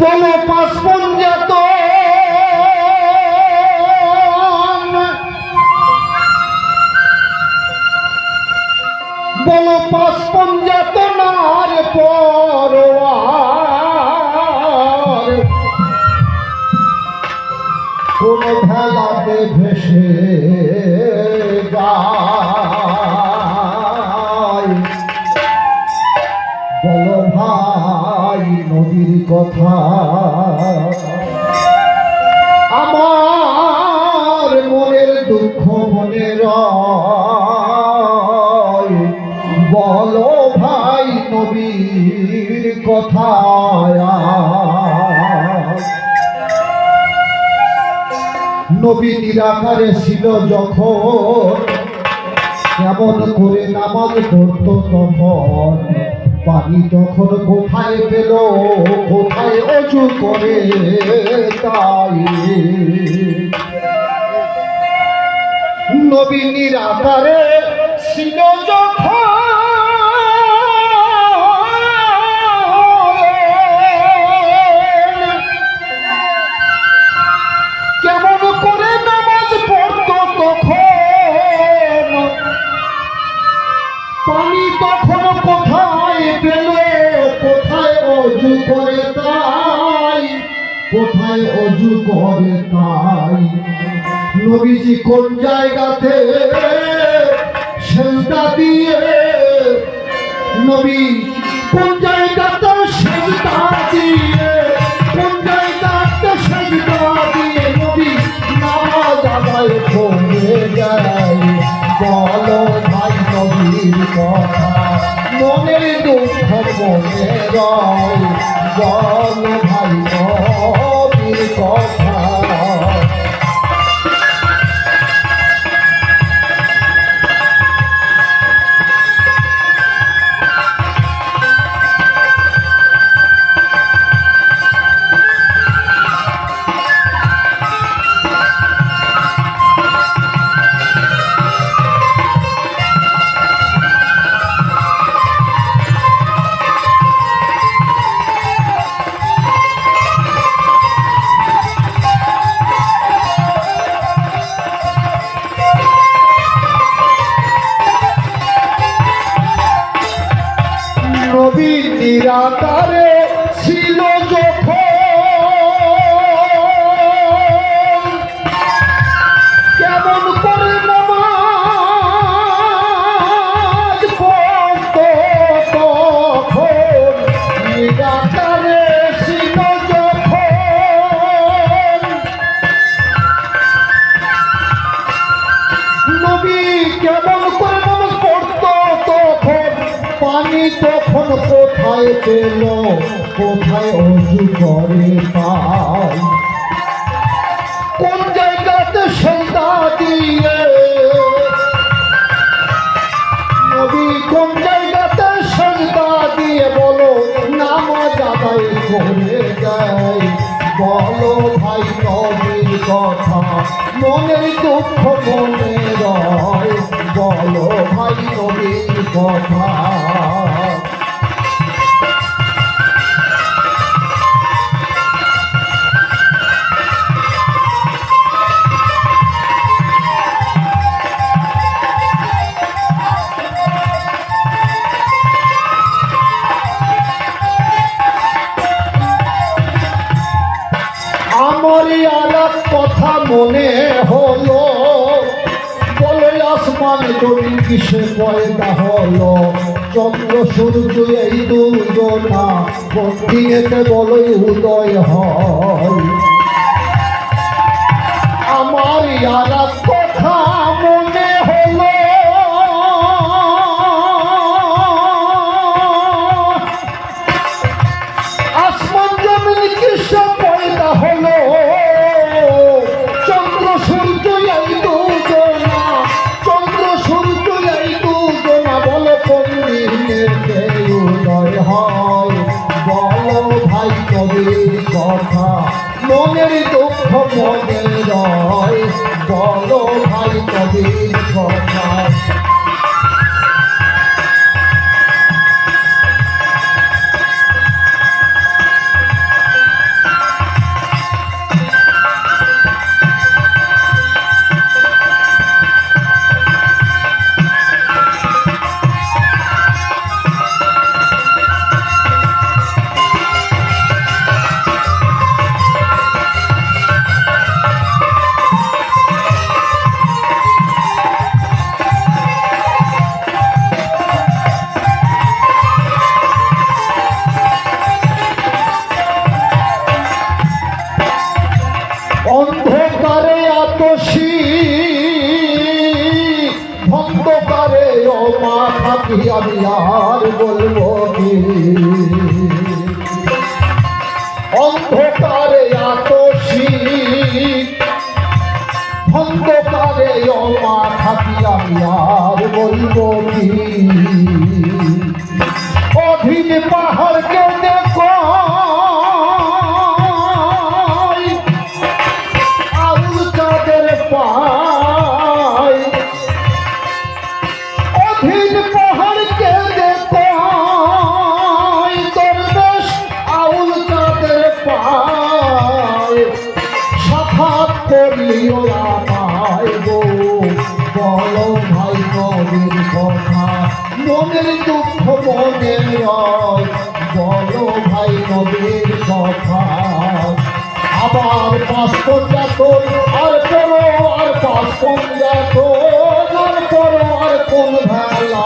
বলো পাঁচ পঞ্জাত বলো পাঁচ পঞ্জাত নার পরোয়ার। কোন ভেলাতে ভেসে বলো ভাই নদীর কথা। আমার মনের দুঃখ মনে রয়। বলো ভাই নবীর কথা নবী নিরাকারে ছিল যখন। কেমন করে নামাজ পড়তো তখন। পানি তখন কোথায় পেল কোথায় অজু করে তাই। নবীনীর নিরাকারে ছিল যখন কোথায় অজু করে তাই? নবীজি কোন জায়গাতে সেজদা দিয়ে? নবী কোন জায়গাতে মনে বলো ভাই কথা। নিরাকারে কোথায় পেল? কোথায় অজু করে পাই? কোন জায়গাতে সেজদা দিয়ে? নবী, কোন জায়গাতে সেজদা দিয়ে? বলো করে যায় বলো ভাই নবীর কথা মনের দুঃখ মনে রয়। বলো ভাই, নবীর কথা মনে হলো বলে আসমান জমি কিসে পয়দা হলো? চন্দ্র, সূর্য, এই দুজনা বন্দিয়েতে বলে উদয় হয়। আমার আলাপ ভাই কবির কথা মনের দুঃখ মনে রয়। বলো ভাই কবির কথা। আমি আর বলব কি? অন্ধকারে আতসী অন্ধকারে অমা থাকি আমি আর বলব কি? অধীন পাহাড়কে ভাই কথা আবার পাঁচ পঞ্চাত আর করো আর পাঁচ আর করো আর কোন ভেলা।